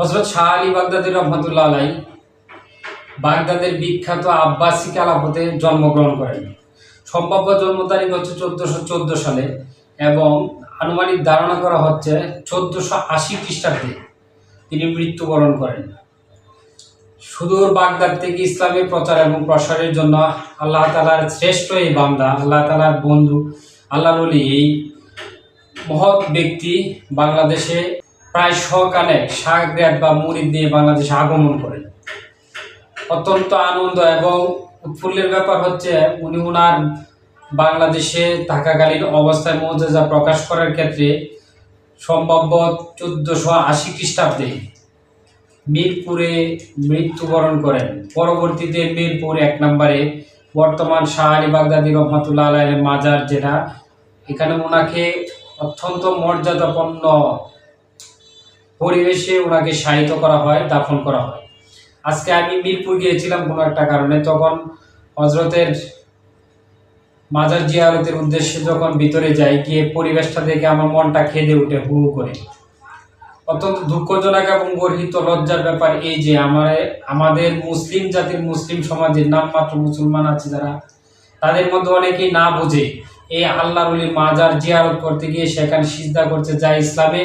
হজরত শাহ আলী বাগদাদি রহমতুল্লাহ আলাই বাগদাদের বিখ্যাত আব্বাসী কালাপথে জন্মগ্রহণ করেন। সম্ভাব্য জন্ম তারিখ হচ্ছে চোদ্দোশো চোদ্দ সালে এবং আনুমানিক ধারণা করা হচ্ছে চোদ্দোশো আশি খ্রিস্টাব্দে তিনি মৃত্যুবরণ করেন। সুদূর বাগদাদ থেকে ইসলামের প্রচার এবং প্রসারের জন্য আল্লাহ তালার শ্রেষ্ঠ এই বান্দা, আল্লাহ তালার বন্ধু আল্লাহ এই মহৎ ব্যক্তি বাংলাদেশে প্রায় সকালে সাগরেট বা মুড়ি দিয়ে বাংলাদেশে আগমন করেন। অত্যন্ত আনন্দ এবং উৎফুল্লের ব্যাপার হচ্ছে উনি উনার বাংলাদেশে থাকাকালীন অবস্থায় মৌজাজা প্রকাশ করার ক্ষেত্রে সম্ভাব্য চোদ্দোশো আশি খ্রিস্টাব্দে মিরপুরে মৃত্যুবরণ করেন। পরবর্তীতে মিরপুর এক নম্বরে বর্তমান শাহ বাগদাদি রহমতুল্লাহ আলাইয়ের মাজার, যেটা এখানে ওনাকে অত্যন্ত মর্যাদাপন্ন পরিবেশে ওনাকে শায়িত করা হয়, দাফন করা হয়। আজকে আমি মিরপুর গিয়েছিলাম কোনো একটা কারণে। তখন হজরতের মাজার জিয়ারতের উদ্দেশ্যে যখন ভিতরে যাই, গিয়ে পরিবেশটা দেখে আমার মনটা খেদে উঠে, হু হু করে। অত্যন্ত দুঃখজনক এবং গর্হিত লজ্জার ব্যাপার এই যে, আমার, আমাদের মুসলিম জাতির মুসলিম সমাজের নামমাত্র মুসলমান আছে যারা, তাদের মধ্যে অনেকেই না বোঝে, এই আল্লাহরুলির মাজার জিয়ারত করতে গিয়ে সেখানে সিজদা করছে যা ইসলামে।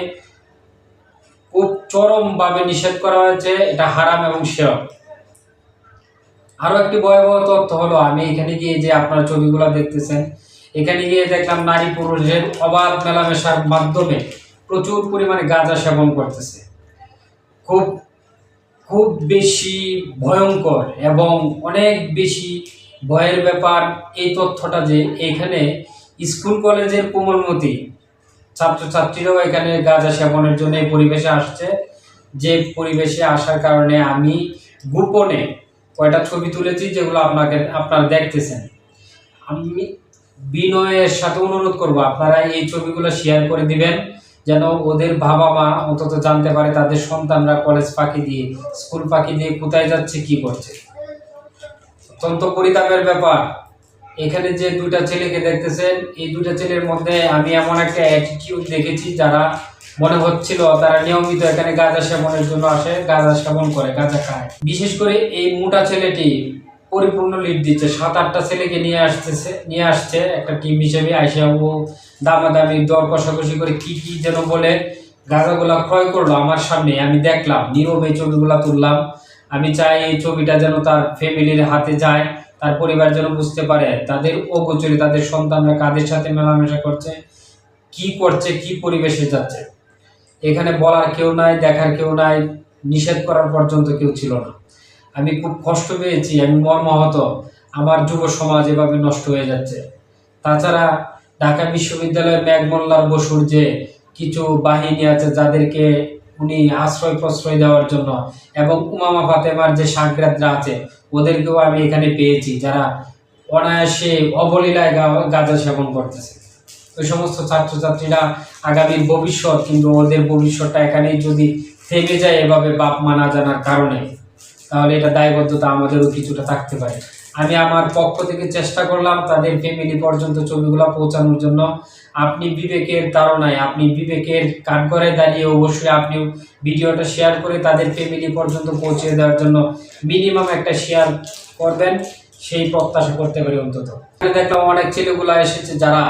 খুব চরমভাবে নিষেধ করা হয়েছে, এটা হারাম এবং শেরক আরও একটি ভয়াবহ তথ্য হলো, আমি এখানে গিয়ে যে আপনার ছবিগুলো দেখতেছেন, এখানে গিয়ে দেখলাম নারী পুরুষের অবাধ মেলামেশার মাধ্যমে প্রচুর পরিমাণে গাঁজা সেবন করতেছে। খুব খুব বেশি ভয়ঙ্কর এবং অনেক বেশি ভয়ের ব্যাপার এই তথ্যটা যে এখানে স্কুল কলেজের কোমলমতি ছাত্রছাত্রীরাও এখানে গাঁজা সেবনের জন্য এই পরিবেশে আসছে। যে পরিবেশে আসার কারণে আমি গোপনে কয়টা ছবি তুলেছি যেগুলো আপনাকে, আপনারা দেখতেছেন। আমি বিনয়ের সাথে অনুরোধ করব, আপনারা এই ছবিগুলো শেয়ার করে দিবেন, যেন ওদের বাবা মা অন্তত জানতে পারে তাদের সন্তানরা কলেজ পাখি দিয়ে, স্কুল পাখি দিয়ে কোথায় যাচ্ছে, কি করছে। অত্যন্ত পরিতাপের ব্যাপার। এখানে যে দুটা ছেলেকে দেখতেছেন, এই দুটা ছেলের মধ্যে আমি এমন একটা অ্যাটিটিউড দেখেছি যারা মনে হচ্ছিল তারা নিয়মিত এখানে গাঁজা সেবনের জন্য আসে, গাঁজা সেবন করে, গাঁজা খায়। বিশেষ করে এই মোটা ছেলেটি পরিপূর্ণ লিড দিচ্ছে। সাত আটটা ছেলেকে নিয়ে আসতেছে, নিয়ে আসছে একটা টিম হিসেবে। আইসা ও দামাদামি, দর কষাকষি করে কি কি যেন বলে গাঁজাগুলা ক্রয় করল আমার সামনে। আমি দেখলাম, নীরব এই ছবিগুলা তুললাম। আমি চাই এই ছবিটা যেন তার ফ্যামিলির হাতে যায়। তার পরিবার যেন বুঝতে পারে, তাদের অগোচরে তাদের সন্তানরা কাদের সাথে মেলামেশা করছে, কি করছে, কি পরিবেশে যাচ্ছে। এখানে বলার কেউ নাই, দেখার কেউ নাই, নিষেধ করার পর্যন্ত কেউ ছিল না। আমি খুব কষ্ট পেয়েছি, আমি মর্মাহত, আমার যুব সমাজ এভাবে নষ্ট হয়ে যাচ্ছে। তাছাড়া ঢাকা বিশ্ববিদ্যালয়ের ম্যাগমোল্লার বসুর যে কিছু বাহিনী আছে, যাদেরকে উনি আশ্রয় প্রশ্রয় দেওয়ার জন্য। এবং উমামা ফাতেমার যে সাংক্রাতরা আছে, ওদেরকেও আমি এখানে পেয়েছি, যারা অনায়াসে অবলীলায় গাঁজা সেবন করতেছে। ওই সমস্ত ছাত্রছাত্রীরা আগামীর ভবিষ্যৎ, কিন্তু ওদের ভবিষ্যৎটা এখানেই যদি থেমে যায় এভাবে বাপ মা না জানার কারণে, তাহলে এটা দায়বদ্ধতা আমাদেরও কিছুটা থাকতে পারে। আমি আমার পক্ষ থেকে চেষ্টা করলাম তাদের ফ্যামিলি পর্যন্ত ছবিগুলো পৌঁছানোর জন্য। আপনি বিবেকের তাড়নায় আপনি বিবেকের কাঠগড়ে দাঁড়িয়ে অবশ্যই আপনি ভিডিওটা শেয়ার করে তাদের ফ্যামিলি পর্যন্ত পৌঁছে দেওয়ার জন্য মিনিমাম একটা শেয়ার করবেন, সেই প্রত্যাশা করতে পারি অন্তত। দেখলাম অনেক ছেলেগুলো এসেছে যারা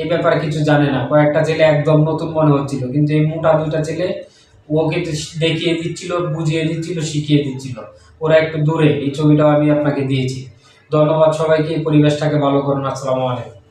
এই ব্যাপারে কিছু জানে না। কয়েকটা ছেলে একদম নতুন মনে হচ্ছিল, কিন্তু এই মোটা দুইটা ছেলে ওকে দেখিয়ে দিচ্ছিল, বুঝিয়ে দিচ্ছিল, শিখিয়ে দিচ্ছিল। ওরা একটু দূরে, এই ছবিটাও আমি আপনাকে দিয়েছি। ধন্যবাদ সবাইকে পরিবেশটাকে ভালো করুন আসসালামু আলাইকুম।